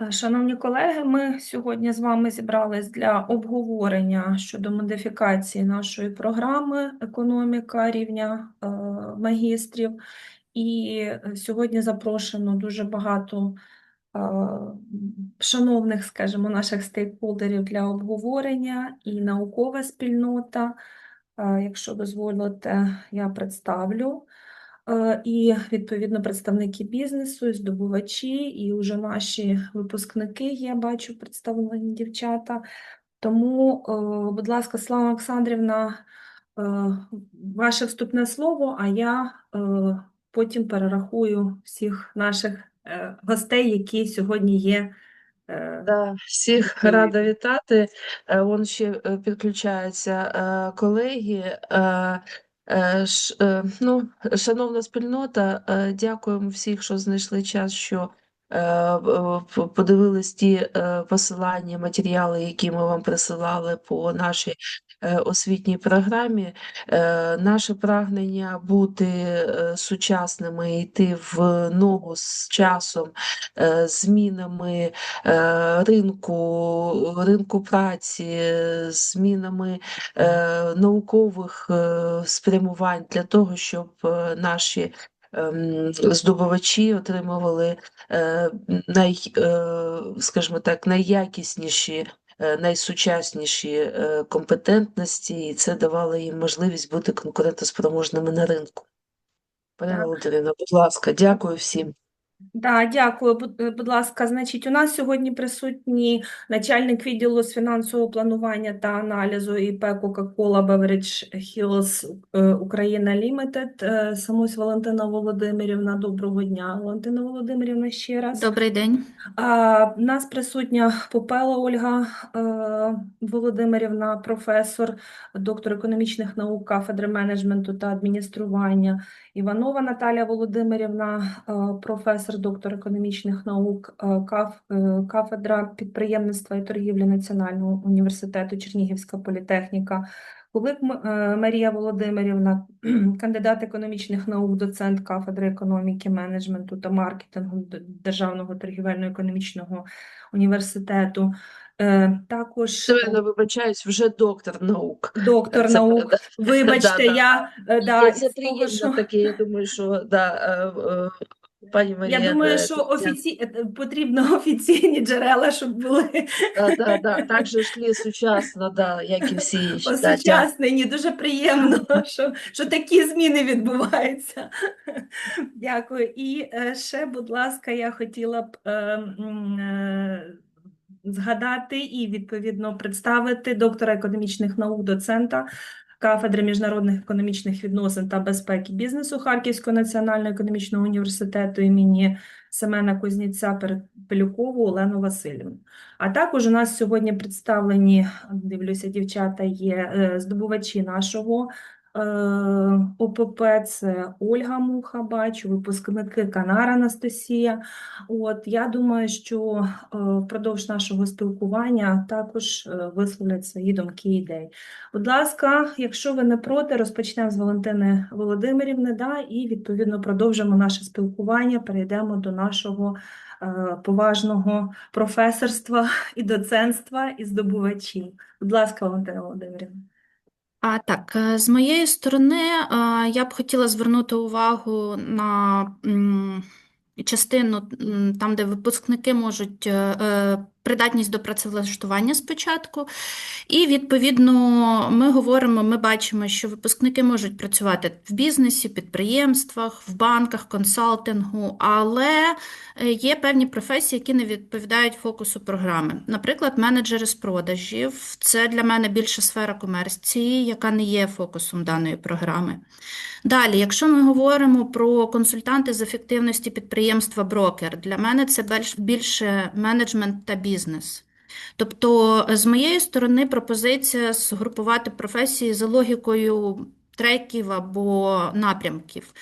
Е, Шановні колеги, ми сьогодні з вами зібрались для обговорення щодо модифікації нашої програми економіка рівня е, магістрів. І сьогодні запрошено дуже багато е, шановних, скажімо, наших стейкхолдерів для обговорення і наукова спільнота. Якщо дозволите, я представлю. Е, І відповідно представники бізнесу, і здобувачі, і вже наші випускники є, бачу, представлені дівчата. Тому, е, будь ласка, Слава Олександрівна, е, ваше вступне слово, а я потім перерахую всіх наших гостей, які сьогодні є. Да, всіх рада вітати. Вон ще підключаються колеги. Е, е, Ну, шановна спільнота, е, дякуємо всіх, що знайшли час, що подивились ті посилання, матеріали, які ми вам присилали по нашій освітній програмі. Е, Наше прагнення бути е, сучасними, йти в ногу з часом, е, змінами е, ринку, ринку праці, е, змінами е, наукових е, спрямувань для того, щоб е, наші ем, здобувачі отримували е, най, е, скажімо так, найякісніші. Е, Найсучасніші е, компетентності, і це давало їм можливість бути конкурентоспроможними на ринку. Пані. Володимирівна, будь ласка, дякую всім. Да, дякую. Будь, е, будь ласка, значить, у нас сьогодні присутній начальник відділу з фінансового планування та аналізу ІП Coca-Cola Beverage Hills е, Україна е, Самусь Валентина Володимирівна. Доброго дня, Валентина Володимирівна, ще раз. Добрий день. А, нас присутня Попела Ольга е, Володимирівна, професор, доктор економічних наук, кафедри менеджменту та адміністрування. Іванова Наталія Володимирівна, е, професор, доктор економічних наук, е, каф- е, кафедра підприємництва і торгівлі Національного університету Чернігівська політехніка. Кулик е, Марія Володимирівна, кандидат економічних наук, доцент кафедри економіки, менеджменту та маркетингу Державного торгівельно-економічного університету. Також Щойно вибачаюсь, вже доктор наук. доктор Це наук. Вибачте, Да, я да, Це, це приємно що- таке, я думаю, що да, пані Марія. Я думаю, що офіці... е, потрібно офіційні джерела, щоб були Да, да, да, так же йшли сучасно, да, як і всі інші. Да, осучаснені. Дуже приємно, що, що такі зміни відбуваються. Дякую. І е, ще, будь ласка, я хотіла б е, е, згадати і відповідно представити доктора економічних наук, доцента кафедри міжнародних економічних відносин та безпеки бізнесу Харківського національного економічного університету імені Семена Кузніця Пелюкову Олену Васильівну. А також у нас сьогодні представлені, дивлюся, дівчата є е, здобувачі нашого ОПП. Це Ольга Муха, бачу, випускники Канара Анастасія. От я думаю, що е, впродовж нашого спілкування також е, висловлять свої думки і ідеї. Будь ласка, якщо ви не проти, розпочнемо з Валентини Володимирівни, да, і відповідно продовжимо наше спілкування, перейдемо до нашого е, поважного професорства і доцентства і здобувачів. Будь ласка, Валентина Володимирівна. А так, е, з моєї сторони, е, я б хотіла звернути увагу на м, частину м, там, де випускники можуть е, е, придатність до працевлаштування спочатку. І відповідно ми говоримо, ми бачимо, що випускники можуть працювати в бізнесі, підприємствах, в банках, консалтингу, але е, є певні професії, які не відповідають фокусу програми. Наприклад, менеджери з продажів це для мене більше сфера комерції, яка не є фокусом даної програми. Далі, якщо ми говоримо про консультанти з ефективності підприємства брокер, для мене це більше менеджмент та бізнес. Тобто, з моєї сторони, пропозиція згрупувати професії за логікою треків або напрямків.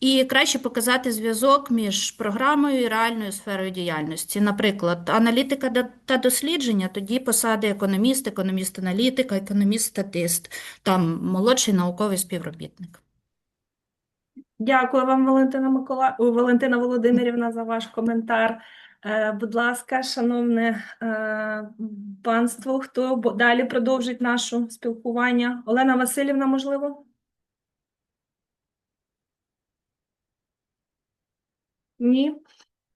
І краще показати зв'язок між програмою і реальною сферою діяльності. Наприклад, аналітика та дослідження, тоді посади економіст, економіст-аналітика, економіст-статист, там молодший науковий співробітник. Дякую вам, Валентина Микола... Валентина Володимирівна, за ваш коментар. Е, Будь ласка, шановне е, панство, хто далі продовжить наше спілкування? Олена Васильівна, можливо? Ні?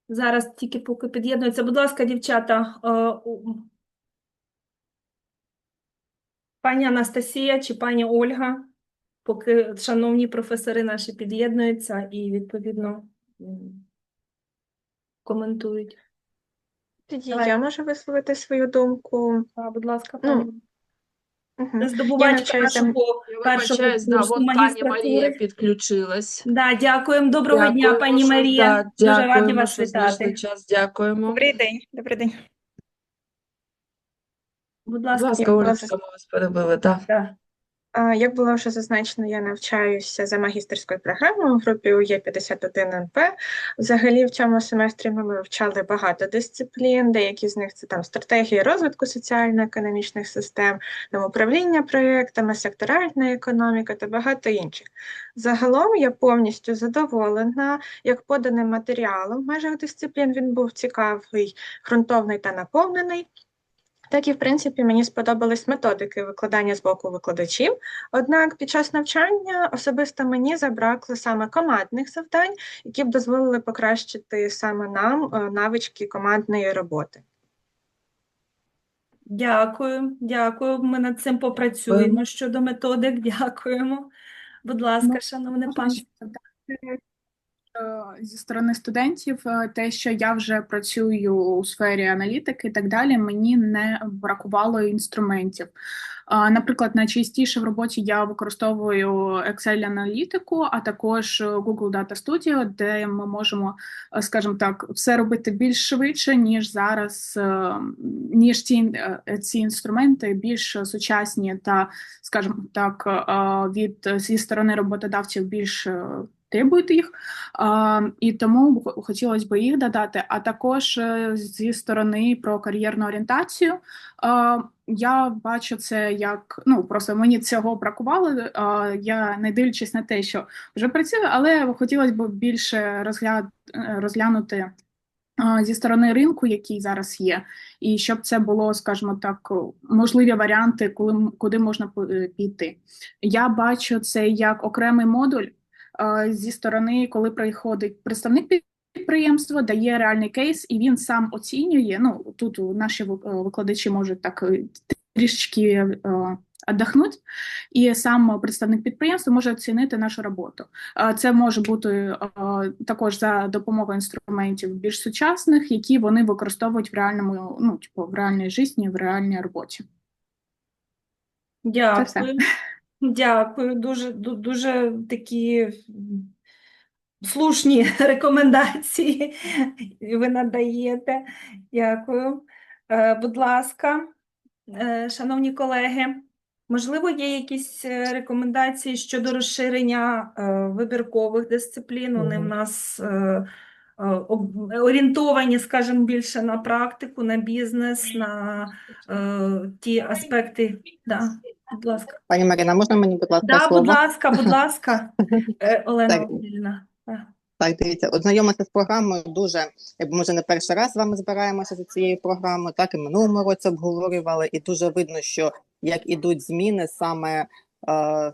Зараз тільки поки під'єднується. Будь ласка, дівчата, е, пані Анастасія чи пані Ольга, поки шановні професори наші під'єднуються і відповідно коментують. Тоді Давай. я можу висловити свою думку. А, будь ласка, Ну. Мгм. Здобувачка навчаюся- нашого Я першого вибачаюсь, да, курсу вон пані Марія магістратури. підключилась. Да, дякуємо. Доброго дня, пані що- Марія. да, Дуже раді дякуємо, вас що знайшли вітати. час. Дякуємо. Добрий день, добрий день. Будь Будь ласка, ласка, Олечка, ми вас перебили. Так. да. Як було вже зазначено, я навчаюся за магістерською програмою в групі УЄ 51 НП. Взагалі, в цьому семестрі ми вивчали багато дисциплін. Деякі з них це там стратегії розвитку соціально-економічних систем, там управління проєктами, секторальна економіка та багато інших. Загалом я повністю задоволена як поданим матеріалом в межах дисциплін. Він був цікавий, ґрунтовний та наповнений. Так і, в принципі, мені сподобались методики викладання з боку викладачів. Однак під час навчання особисто мені забракло саме командних завдань, які б дозволили покращити саме нам е, навички командної роботи. Дякую, дякую. Ми над цим попрацюємо щодо методик. Дякуємо. Будь ласка, Ну, шановне Можна панство. ще додати, е, зі сторони студентів, е, те, що я вже працюю у сфері аналітики і так далі, мені не бракувало інструментів. Наприклад, найчастіше в роботі я використовую Excel-аналітику, а також е, Google Data Studio, де ми можемо, е, скажімо так, все робити більш швидше, ніж зараз, е, ніж ці, е, ці інструменти більш сучасні та, скажімо так, е, від зі сторони роботодавців більш е, требують їх, і тому хотілося б їх додати. А також зі сторони про кар'єрну орієнтацію. Я бачу це як ну просто мені цього бракувало. Я не дивлячись на те, що вже працюю, але хотілося б більше розгля... е, розглянути. Зі сторони ринку, який зараз є, і щоб це було, скажімо так, можливі варіанти, коли куди можна е, піти. Я бачу це як окремий модуль зі сторони, коли приходить представник підприємства, дає реальний кейс, і він сам оцінює. Ну тут наші е, викладачі можуть так е, трішечки е, Отдохнуть, і сам представник підприємства може оцінити нашу роботу. Е, Це може бути е, також за допомогою інструментів більш сучасних, які вони використовують в реальному, ну типу в реальній житті, в реальній роботі. все. Дякую. Дуже, дуже такі слушні рекомендації ви надаєте. Дякую. Е, Будь ласка, е, шановні колеги, можливо, є якісь е, рекомендації щодо розширення вибіркових дисциплін? Вони в нас орієнтовані, скажімо, більше на практику, на бізнес, на ті аспекти. Да, будь ласка. Пані Марина, можна мені, будь ласка, Да, слово? будь ласка, будь ласка, Е, Олена Так. Васильівна. Так. Дивіться, от знайомитися з програмою дуже, якби може не перший раз з вами збираємося за цією програмою, так і минулому році обговорювали, і дуже видно, що як ідуть зміни саме, е,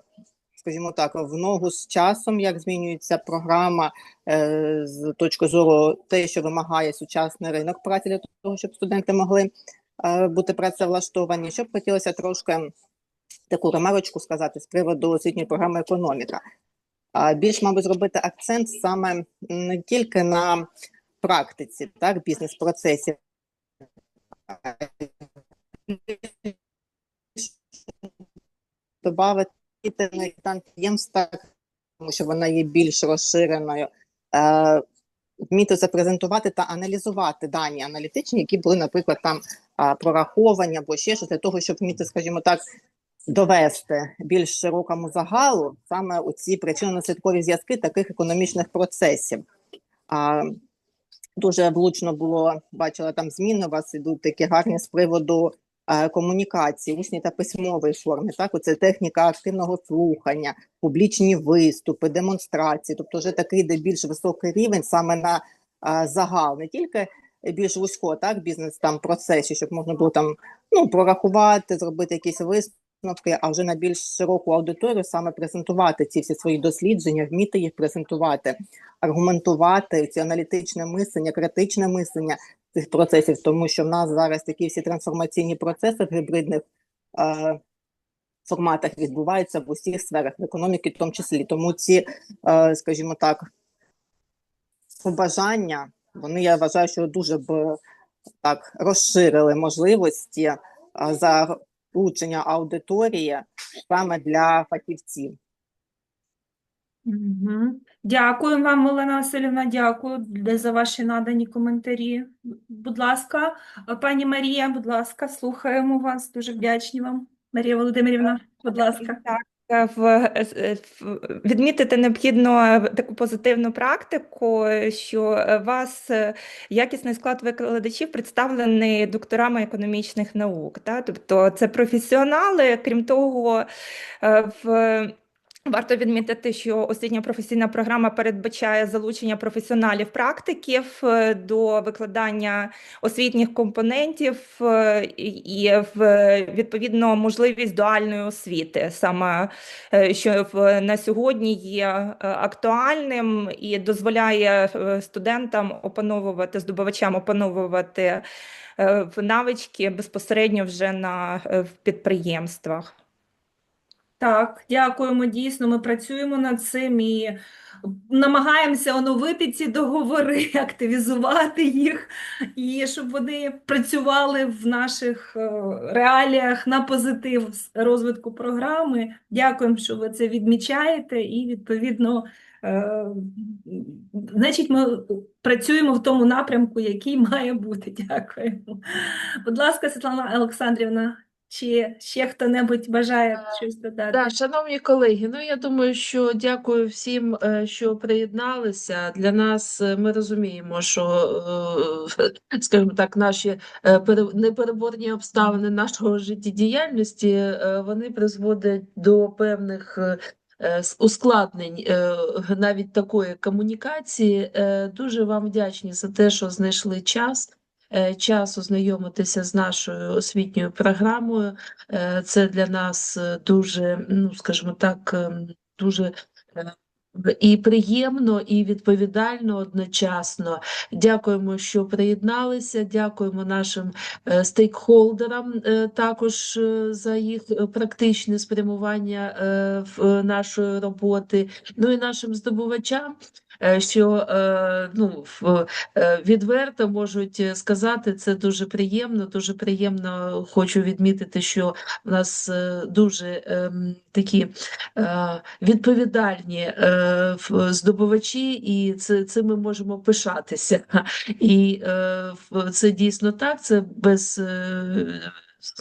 скажімо так, в ногу з часом, як змінюється програма е, з точки зору те, що вимагає сучасний ринок праці для того, щоб студенти могли е, бути працевлаштовані. Що б хотілося трошки таку ремарочку сказати з приводу освітньої програми економіка. Більш, мабуть, зробити акцент саме не тільки на практиці, так, бізнес-процесів, а додати на підприємства, тому що вона є більш розширеною, е, вміти запрезентувати та аналізувати дані аналітичні, які були, наприклад, там прораховані або ще щось для того, щоб вміти, скажімо так, довести більш широкому загалу саме у ці причинно-наслідкові зв'язки таких економічних процесів. А, дуже влучно було, бачила там зміни, у вас ідуть такі гарні з приводу е, комунікації, усній та письмової форми. Так, оце техніка активного слухання, публічні виступи, демонстрації, тобто вже такий де більш високий рівень саме на е, загал, не тільки більш вузько, так, бізнес там процесі, щоб можна було там ну, прорахувати, зробити якісь висновки, а вже на більш широку аудиторію саме презентувати ці всі свої дослідження, вміти їх презентувати, аргументувати ці аналітичне мислення, критичне мислення цих процесів, тому що в нас зараз такі всі трансформаційні процеси в гібридних е, форматах відбуваються в усіх сферах в економіки, в тому числі. Тому ці, е, скажімо так, побажання, вони я вважаю, що дуже б так розширили можливості е, залучення аудиторії саме для фахівців. Угу. Дякую вам, Олена Васильівна, дякую за ваші надані коментарі. Будь ласка, пані Марія, будь ласка, слухаємо вас. Дуже вдячні вам. Марія Володимирівна, будь ласка. Так, е, с- е, в- відмітити необхідно е, таку позитивну практику, е, що е, вас е, якісний склад викладачів представлений докторами економічних наук. Та? Тобто це професіонали, крім того, е, в Варто відмітити, що освітня професійна програма передбачає залучення професіоналів-практиків е, до викладання освітніх компонентів е, і відповідно можливість дуальної освіти, саме е, що на сьогодні є актуальним і дозволяє студентам опановувати, здобувачам опановувати навички безпосередньо вже на в підприємствах. Так, дякуємо. Дійсно, ми працюємо над цим і намагаємося оновити ці договори, активізувати їх, і щоб вони працювали в наших е, реаліях на позитив розвитку програми. Дякуємо, що ви це відмічаєте, і відповідно, е, значить, ми працюємо в тому напрямку, який має бути. Дякуємо. Будь ласка, Світлана Олександрівна. Чи ще хто-небудь бажає щось додати? Да, шановні колеги, ну я думаю, що дякую всім, е, що приєдналися. Для нас е, ми розуміємо, що, е, скажімо так, наші е, непереборні обставини нашого життєдіяльності, е, вони призводять до певних е, е, ускладнень е, навіть такої комунікації. Е, Дуже вам вдячні за те, що знайшли час. Е, Час ознайомитися з нашою освітньою програмою. Е, Це для нас е, дуже, ну скажімо так, дуже і приємно, і відповідально одночасно. Дякуємо, що приєдналися. Дякуємо нашим стейкхолдерам також за їх практичне спрямування нашої роботи. Ну і нашим здобувачам. Е, Що е, ну, в- е, відверто можуть сказати, це дуже приємно. Дуже приємно хочу відмітити, що у нас дуже ем, такі відповідальні в- здобувачі, і це, це ми можемо пишатися. І це дійсно так, це без.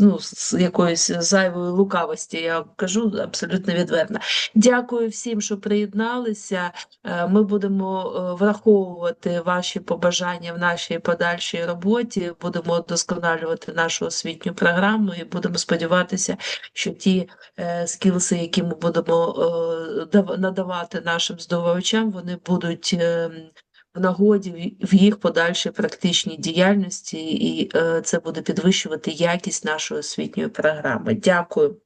Ну, з якоїсь зайвої лукавості, я кажу абсолютно відверто. Дякую всім, що приєдналися. Е, Ми будемо е, враховувати ваші побажання в нашій подальшій роботі, будемо вдосконалювати нашу освітню програму і будемо сподіватися, що ті е, скілси, які ми будемо дав- надавати нашим здобувачам, вони будуть е, в нагоді в- їх подальшій практичній діяльності, і е, це буде підвищувати якість нашої освітньої програми. Дякую.